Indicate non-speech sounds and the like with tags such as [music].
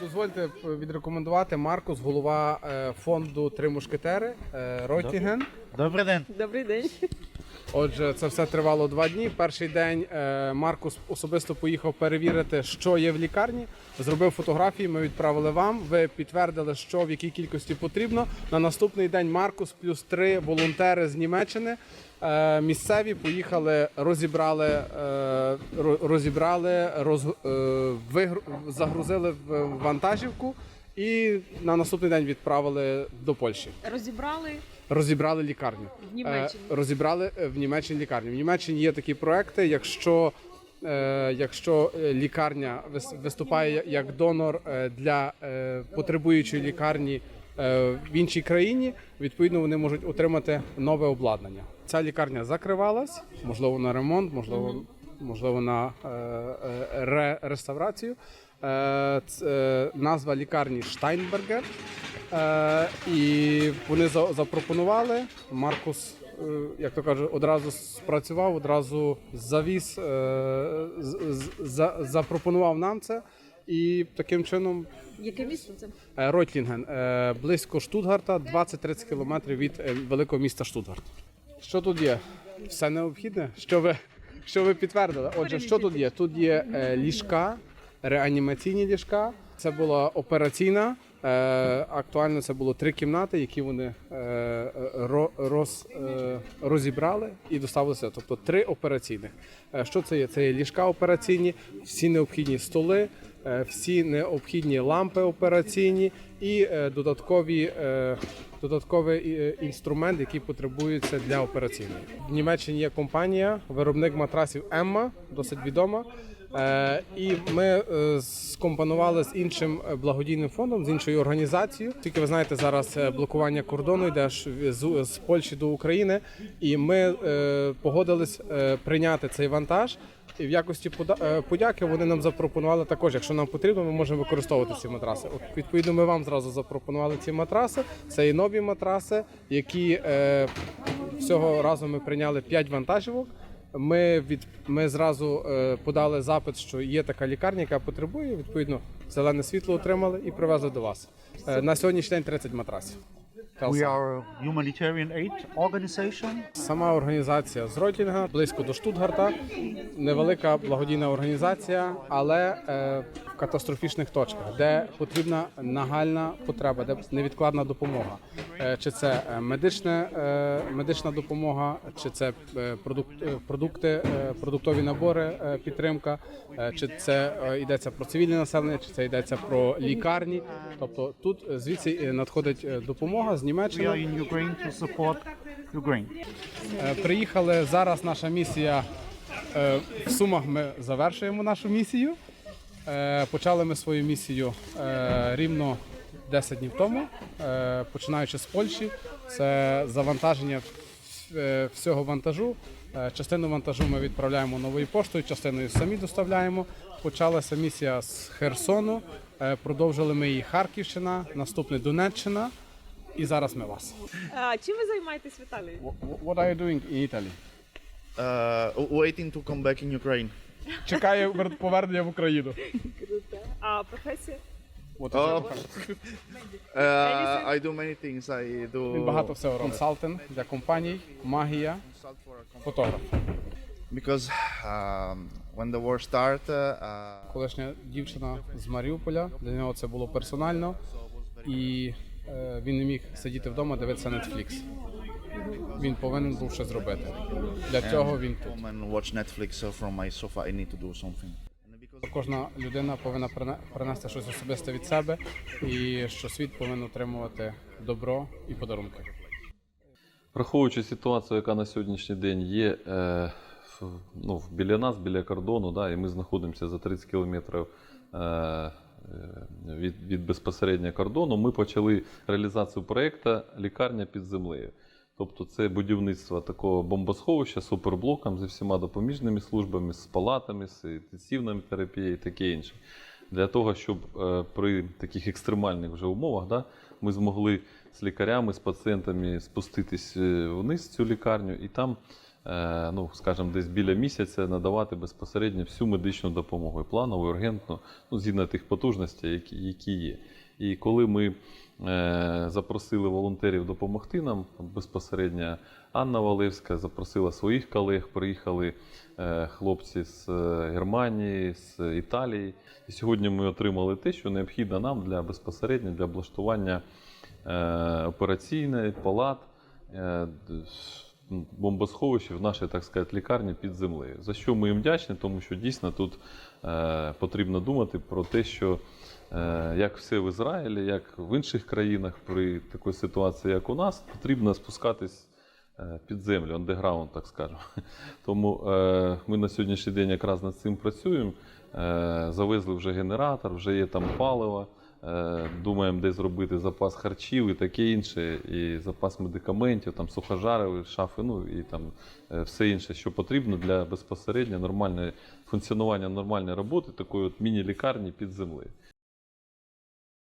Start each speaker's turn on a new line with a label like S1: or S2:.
S1: Дозвольте відрекомендувати Маркус, голова е, фонду Три мушкетери е, Ротіген.
S2: Добрий день.
S3: Добрий день.
S1: Отже, це все тривало два дні. Перший день е, Маркус особисто поїхав перевірити, що є в лікарні. Зробив фотографії. Ми відправили вам. Ви підтвердили, що в якій кількості потрібно. На наступний день Маркус плюс три волонтери з Німеччини. е, Місцеві поїхали, розібрали, е, ро- розібрали, роз, загрузили в вантажівку і на наступний день відправили до Польщі.
S3: Розібрали
S1: Розібрали лікарню.
S3: В Німеччині.
S1: Е, розібрали е, в Німеччині лікарню. В Німеччині є такі проекти. Якщо, е, якщо лікарня виступає як донор для потребуючої лікарні в іншій країні, відповідно вони можуть отримати нове обладнання. Ця лікарня закривалась, можливо, на ремонт, можливо, можливо, на е, е, реставрацію. Е, е, назва лікарні Штайнбергер. Е, і вони за- запропонували. Маркус, як то кажуть, одразу спрацював, одразу завіз, запропонував нам це. І таким чином
S3: яке місто це?
S1: Ройтлінген е, близько Штутгарта, 20-30 кілометрів від великого міста Штутгарт. Що тут є? Все необхідне? Що ви, що ви підтвердили? Отже, що тут є? Тут є ліжка, реанімаційні ліжка. Це була операційна. Е, актуально це було три кімнати, які вони е, ро- роз, е, розібрали і доставили сюди. Тобто три операційних. Що це є? Це є ліжка операційні, всі необхідні столи, всі необхідні лампи операційні і додаткові. Додатковий інструмент, який потребується для операційної. В Німеччині є компанія, виробник матрасів Емма, досить відома. Е, і ми е, скомпонували з іншим е, благодійним фондом, з іншою організацією. Тільки ви знаєте, зараз блокування кордону йде з, Польщі до України, і ми погодились прийняти цей вантаж. І в якості подяки вони нам запропонували також, якщо нам потрібно, ми можемо використовувати ці матраси. От, відповідно, ми вам зразу запропонували ці матраси. Це і нові матраси, які е, всього разу ми прийняли 5 вантажівок. Ми від ми зразу е, подали запит, що є така лікарня, яка потребує. Відповідно, зелене світло отримали і привезли до вас. Е, на сьогоднішній день 30 матрасів.
S2: We are a humanitarian aid organization.
S1: Сама організація з Ройтінга, близько до Штутгарта. Невелика благодійна організація, але е, в катастрофічних точках, де потрібна нагальна потреба, де невідкладна допомога. Е, чи це е, медичне, медична допомога, чи це продукт, продукти, продуктові набори, підтримка, чи це йдеться про цивільне населення, чи це йдеться про лікарні. Тобто тут звідси надходить допомога з
S2: We are
S1: Німеччини.
S2: in Ukraine to support Ukraine.
S1: Е, Приїхали зараз. Наша місія е, в Сумах. Ми завершуємо нашу місію. Е, Почали ми свою місію рівно 10 днів тому, починаючи з Польщі. Це завантаження всього вантажу. Частину вантажу ми відправляємо новою поштою, частиною самі доставляємо. Почалася місія з Херсону. Продовжили ми її Харківщина, наступне Донеччина. І зараз ми вас.
S3: А, чим ви займаєтесь в Італії?
S1: What are you doing in Italy?
S4: uh, waiting to come back in Ukraine.
S1: Чекає повернення в Україну.
S3: А професія?
S1: От
S4: Oh.
S1: це
S4: Uh, I do many things. I do.
S1: Він багато всього робить. Консалтинг для компаній, магія, фотограф.
S4: Because um, when the war started, uh,
S1: Колишня дівчина з Маріуполя. Для нього це було персонально, і він не міг сидіти вдома, дивитися Netflix. Він повинен був щось зробити. Для цього він тут.
S4: uh, from my sofa. I need to do something. And because
S1: Кожна людина повинна прине- принести щось особисте від себе, і що світ повинен отримувати добро і подарунки.
S5: Враховуючи ситуацію, яка на сьогоднішній день є е, ну, біля нас, біля кордону, да, і ми знаходимося за 30 кілометрів е, е, від, від безпосередньо кордону, ми почали реалізацію проєкту Лікарня під землею. Тобто це будівництво такого бомбосховища з суперблоком зі всіма допоміжними службами, з палатами, з інтенсивною терапією і таке інше. Для того, щоб е, при таких екстремальних вже умовах да, ми змогли з лікарями, з пацієнтами спуститись е, вниз в цю лікарню і там е, е, ну, скажімо, десь біля місяця надавати безпосередньо всю медичну допомогу, і планову, і ургентну, ну, згідно тих потужностей, які, є. І коли ми е, запросили волонтерів допомогти нам, безпосередньо Анна Валевська запросила своїх колег, приїхали е, хлопці з е, Германії, з Італії. І сьогодні ми отримали те, що необхідно нам для безпосередньо для облаштування е, операційної палат. Бомбосховищі в нашій, так сказати, лікарні під землею. За що ми їм вдячні, тому що дійсно тут е, потрібно думати про те, що е, як все в Ізраїлі, як в інших країнах при такій ситуації, як у нас, потрібно спускатись е, під землю, андеграунд, так скажемо. [laughs] Тому е, ми на сьогоднішній день якраз над цим працюємо. Е, завезли вже генератор, вже є там паливо. Е, Думаємо, де зробити запас харчів і таке інше, і запас медикаментів, там сухожари, шафи, ну і там е, все інше, що потрібно для безпосередньо нормальної функціонування нормальної роботи такої от міні-лікарні під землею.